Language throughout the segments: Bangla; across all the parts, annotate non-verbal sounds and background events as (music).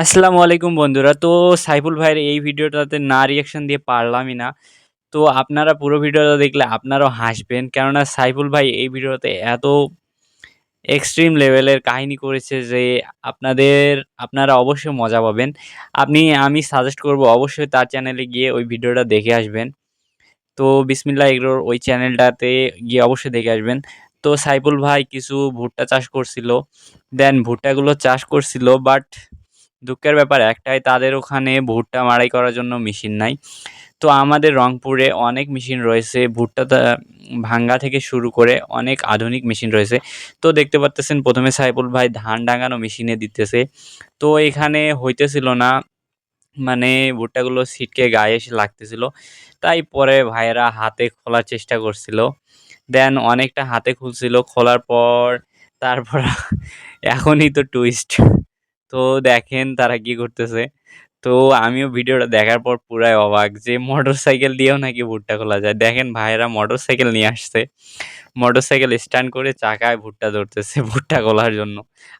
আসসালামু আলাইকুম বন্ধুরা। তো সাইফুল ভাইয়ের এই ভিডিওটাতে না রিঅ্যাকশন দিয়ে পারলামই না। তো আপনারা পুরো ভিডিওটা দেখলে আপনারাও হাসবেন। কেননা সাইফুল ভাই এই ভিডিওতে এত এক্সট্রিম লেভেলের কাহিনী করেছে যে আপনাদের, আপনারা অবশ্যই মজা পাবেন। আপনি, আমি সাজেস্ট করব অবশ্যই তার চ্যানেলে গিয়ে ওই ভিডিওটা দেখে আসবেন। তো বিসমিল্লাহ এগরোর ওই চ্যানেলটাতে গিয়ে অবশ্যই দেখে আসবেন। তো সাইফুল ভাই কিছু ভুট্টা চাষ করছিল। দেন ভুট্টাগুলো চাষ করছিল বাট দুঃখের ব্যাপার একটাই, তাদের ওখানে ভুট্টা মাড়াই করার জন্য মেশিন নাই। তো আমাদের রংপুরে অনেক মেশিন রয়েছে, ভুট্টা ভাঙ্গা থেকে শুরু করে অনেক আধুনিক মেশিন রয়েছে। তো দেখতে পাচ্তেছেন প্রথমে সাইফুল ভাই ধান ডাঙানো মেশিনে দিতেছে। তো এখানে হইতেছিল না মানে ভুট্টাগুলো ছিটকে গায়ে এসে লাগতেছিল। তাই পরে ভাইয়েরা হাতে খোলার চেষ্টা করছিল। দেন অনেকটা হাতে খুলছিল, খোলার পর তারপর এখনই তো টুইস্ট তো দেখেন তারা কি করতেছে। তো আমিও ভিডিওটা দেখার পর পুরাই অবাক যে মোটর সাইকেল দিয়েও নাকি ভুট্টা খোলা যায়। দেখেন ভাইয়েরা মোটর সাইকেল নিয়ে আসছে। মোটর সাইকেল স্ট্যান্ড করে চাকায় ভুট্টা ধরতেছে (laughs) ভুট্টা খোলার জন্য।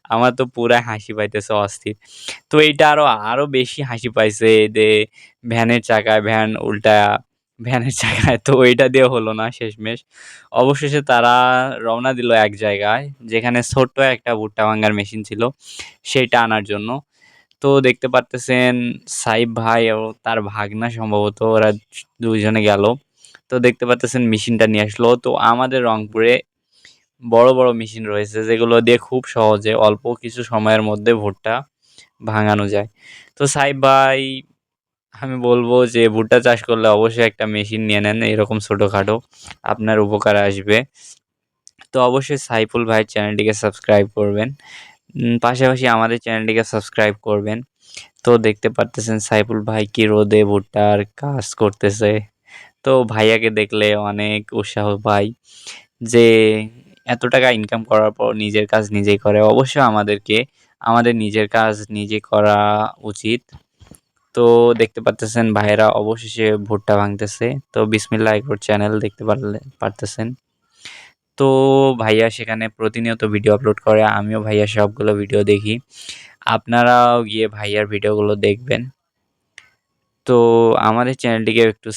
আমার তো পুরাই হাসি পাইতেছে অস্থির। তো এইটা আরও আরও বেশি হাসি পাইছে যে ভ্যানের চাকায় ভ্যান উল্টা ভ্যানের জায়গায়। তো ওইটা দিয়ে হলো না শেষমেশ। অবশেষে তারা রওনা দিল এক জায়গায়, যেখানে ছোট্ট একটা ভুট্টা ভাঙ্গার মেশিন ছিল সেইটা আনার জন্য। তো দেখতে পারতেছেন সাইব ভাই ও তার ভাগনা সম্ভবত ওরা দুইজনে গেল। তো দেখতে পারতেছেন মেশিনটা নিয়ে আসলো। তো আমাদের রংপুরে বড় বড় মেশিন রয়েছে, যেগুলো দিয়ে খুব সহজে অল্প কিছু সময়ের মধ্যে ভুট্টা ভাঙানো যায়। তো সাইব ভাই আমি বলব যে ভুট্টা চাষ করলে অবশ্যই একটা মেশিন নিয়ে নেন, এরকম ছোটোখাটো আপনার উপকার আসবে। তো অবশ্যই সাইফুল ভাইয়ের চ্যানেলটিকে সাবস্ক্রাইব করবেন। পাশাপাশি আমাদের চ্যানেলটিকে সাবস্ক্রাইব করবেন। তো দেখতে পারতেছেন সাইফুল ভাই কি রোদে ভুট্টার কাজ করতেছে। তো ভাইয়াকে দেখলে অনেক উৎসাহ পাই যে এত টাকা ইনকাম করার পর নিজের কাজ নিজেই করে। অবশ্যই আমাদেরকে, আমাদের নিজের কাজ নিজে করা উচিত। তো দেখতে পারতেছেন ভাইয়েরা অবশেষে ভুট্টা ভাঙতেছে। তো বিসমিল্লা এগ্রোর চ্যানেল দেখতে পারলে, পারতেছেন। তো ভাইয়া সেখানে প্রতিনিয়ত ভিডিও আপলোড করে, আমিও ভাইয়া সবগুলো ভিডিও দেখি। আপনারাও গিয়ে ভাইয়ার ভিডিওগুলো দেখবেন। তো আমাদের চ্যানেলটিকে একটু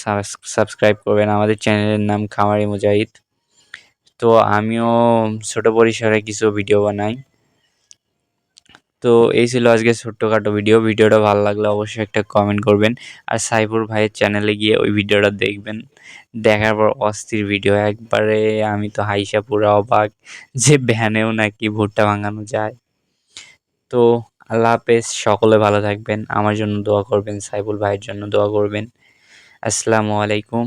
সাবস্ক্রাইব করবেন। আমাদের চ্যানেলের নাম খামারি মুজাহিদ। তো আমিও ছোট পরিসরে কিছু ভিডিও বানাই। তো এই ছিল আজকে ছোট্টখাটো ভিডিও ভিডিওটা ভালো লাগলে অবশ্যই একটা কমেন্ট করবেন। আর সাইফুর ভাইয়ের চ্যানেলে গিয়ে ওই ভিডিওটা দেখবেন। দেখার পর অস্থির ভিডিও একবারে আমি তো হাইসা পুরা অবাক যে ভ্যানেও নাকি ভুট্টা ভাঙানো যায়। তো আল্লাহ হাফেজ, সকলে ভালো থাকবেন। আমার জন্য দোয়া করবেন, সাইফুল ভাইয়ের জন্য দোয়া করবেন। আসসালামু আলাইকুম।